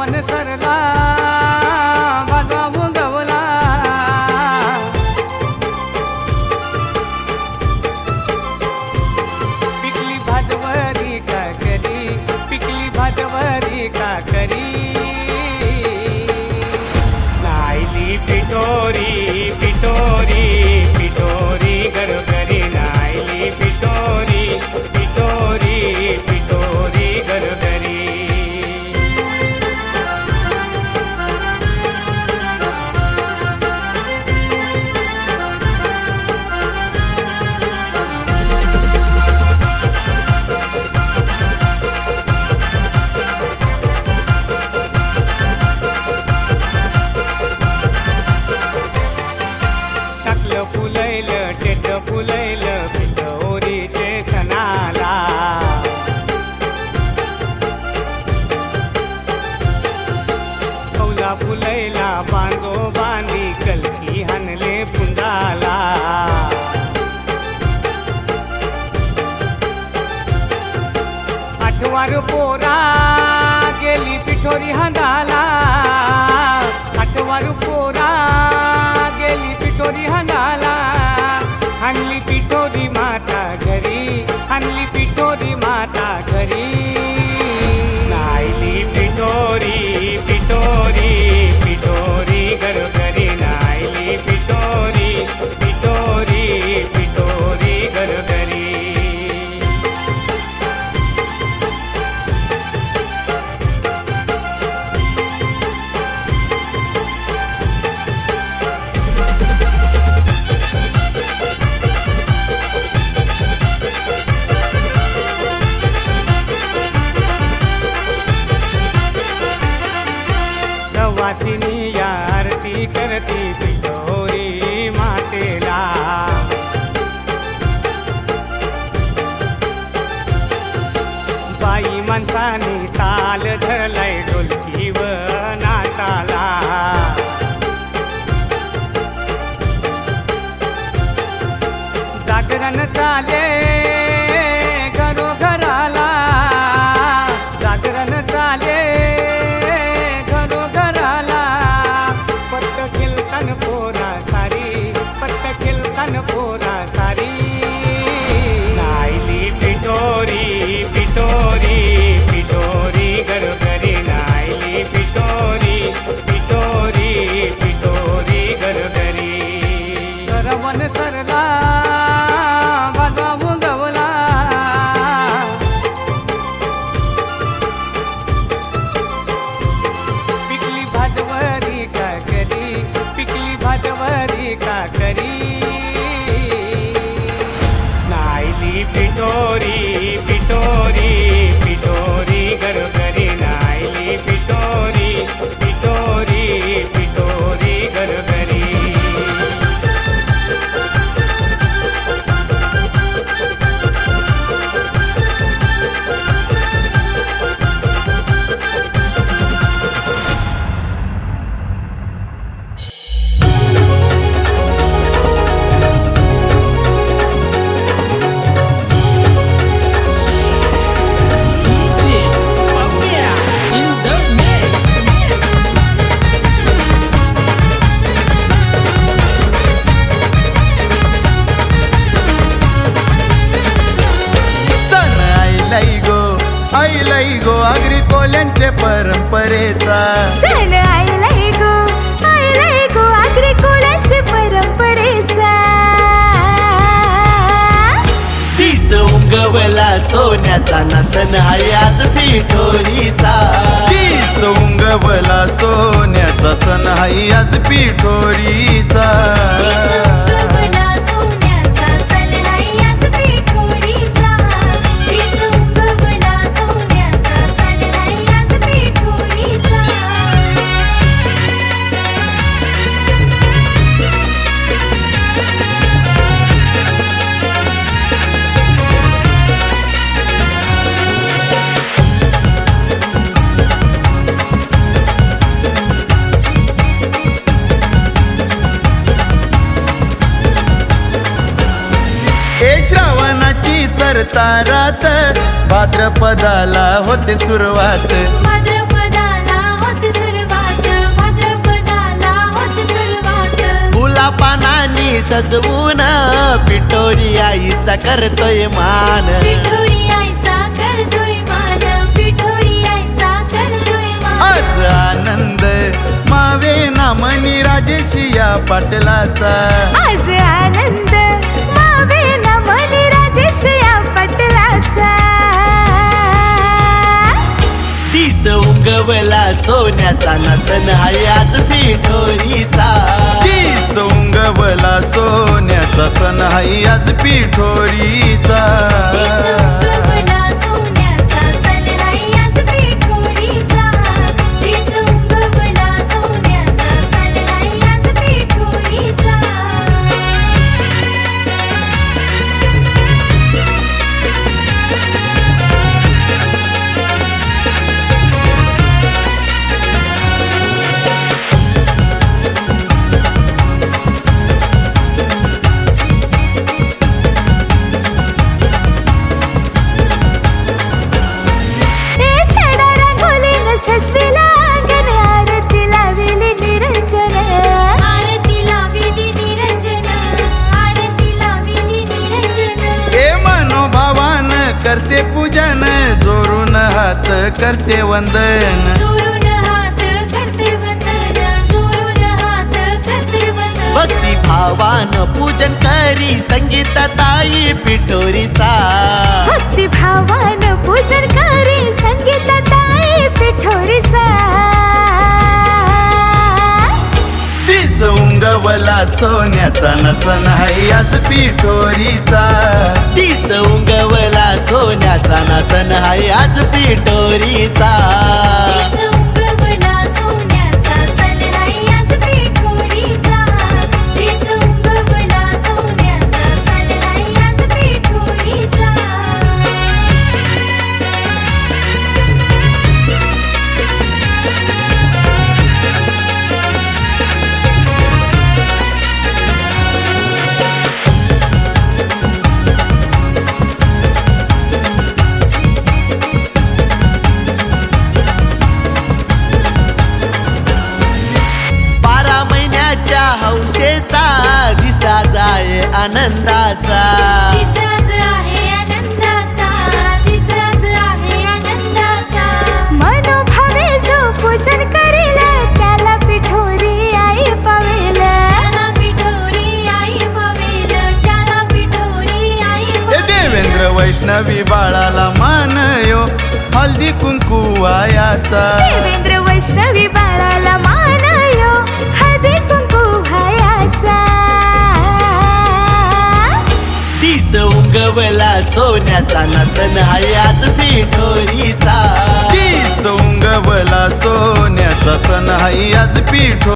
पवन सरला गाजवा काकरी पिकली काकरी. नायली पिटोरी गेली पिठोरी infinity किलतन पोरा सारी नायली पिटोरी पिटोरी पिटोरी घरोघरी नायली पिटोरी पिटोरी पिटोरी घरोघरी सरवन आईलाई गो आगरी कोल्यांचे परंपरेचा. सण आयलाय गो आयलाय गो आगरी कोळ्याचे परंपरेचा. दिस उंगवला सोन्याचा नसन हाय आज पिठोरीचा. उंगवला सोन्याचा सण हाई आज पिठोरीचा. श्रावणाची सरतारात भाद्रपदाला होते सुरुवात. भाद्रपदाला होते सुरुवात. भाद्रपदाला होते सुरुवात. फुला पानांनी सजवून पिठोरी आईचा करतोय मान. आज आनंद मावे नामनी राजेशी या पाटलाचा. उंगवला सोन्याचा नसन हयात पिठोरीचा. ती सोंगवला सोन्याचा सण हयात पिठो करते पूजन जोरून हात करते वंदन. जोरून हात करते वंदन जोरून हात करते वंदन. भक्ती भावान पूजन करी संगीत ताई पिठोरीचा. सोन्याचा नसन हयात आज पिठोरीचा. दिस उंगवला सोन्याचा नसन हयात आज पिठोरीचा. आनंदाचा. दिसाज आहे आनंदाचा दिसाज आहे आनंदाचा. मनोभावे जो पूजन करेल त्याला पिठोरी आई पावेल. त्याला पिठोरी आई पावेल त्याला पिठोरी आई ए देवेंद्र वैष्णवी बाळाला मानयो हल्दी कुंकू आयाचा. देवेंद्र वैष्णवी उंगवला सोन्याचा नसन हयात पिठोरीचा. ती सोंगवला सोन्याचा सण हयात पिठो